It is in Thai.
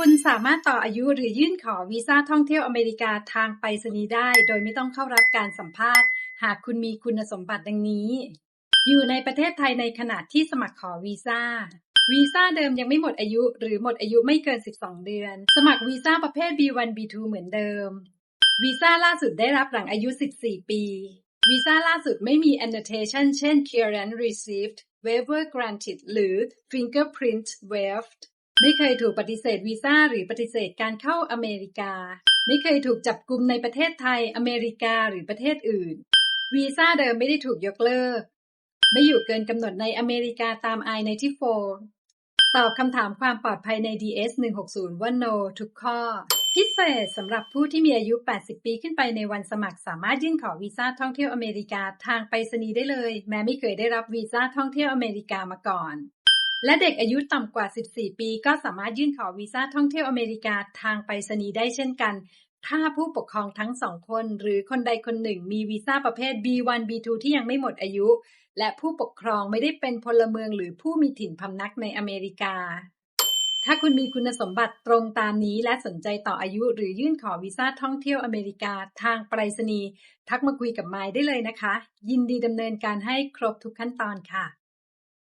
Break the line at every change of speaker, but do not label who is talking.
คุณสามารถต่ออายุหรือยื่นขอวีซ่าท่องเที่ยวอเมริกาทางไปรษณีย์ได้ โดยไม่ต้องเข้ารับการสัมภาษณ์ หากคุณมีคุณสมบัติดังนี้ อยู่ในประเทศไทยในขณะที่สมัครขอวีซ่าวีซ่าเดิมยังไม่หมดอายุ หรือหมดอายุไม่เกิน 12 เดือน สมัครวีซ่าประเภท B1 B2 เหมือนเดิม วีซ่าล่าสุดได้รับหลังอายุ 14 ปี วีซ่าล่าสุดไม่มี annotation เช่น clearance received waiver granted หรือ fingerprint waived ไม่เคยถูกปฏิเสธวีซ่าหรือปฏิเสธการเข้าอเมริกา ไม่เคยถูกจับกลุมในประเทศไทย อเมริกาหรือประเทศอื่น วีซ่าเดิมไม่ได้ถูกยกเลิก ไม่อยู่เกินกำหนดในอเมริกาตาม I-94 ตอบคำถามความปลอดภัยใน DS 160 ว่า no ทุกข้อ พิเศษสำหรับผู้ที่มีอายุ 80 ปีขึ้นไปในวันสมัครสามารถยื่นขอวีซ่าท่องเที่ยวอเมริกาทางไปรษณีย์ได้เลย แม้ไม่เคยได้รับวีซ่าท่องเที่ยวอเมริกามาก่อน และเด็กอายุต่ำกว่า 14 ปีก็สามารถยื่นขอวีซ่าท่องเที่ยวอเมริกาทางไปรษณีย์ได้เช่นกัน ถ้าผู้ปกครองทั้งสองคน หรือคนใดคนหนึ่งมีวีซ่าประเภท B1 B2 ที่ยังไม่หมดอายุ และผู้ปกครองไม่ได้เป็นพลเมืองหรือผู้มีถิ่นพำนักในอเมริกา ถ้าคุณมีคุณสมบัติตรงตามนี้และสนใจต่ออายุ หรือยื่นขอวีซ่าท่องเที่ยวอเมริกาทางไปรษณีย์ทักมาคุยกับไมค์ได้เลยนะคะ ยินดีดำเนินการให้ครบทุกขั้นตอนค่ะ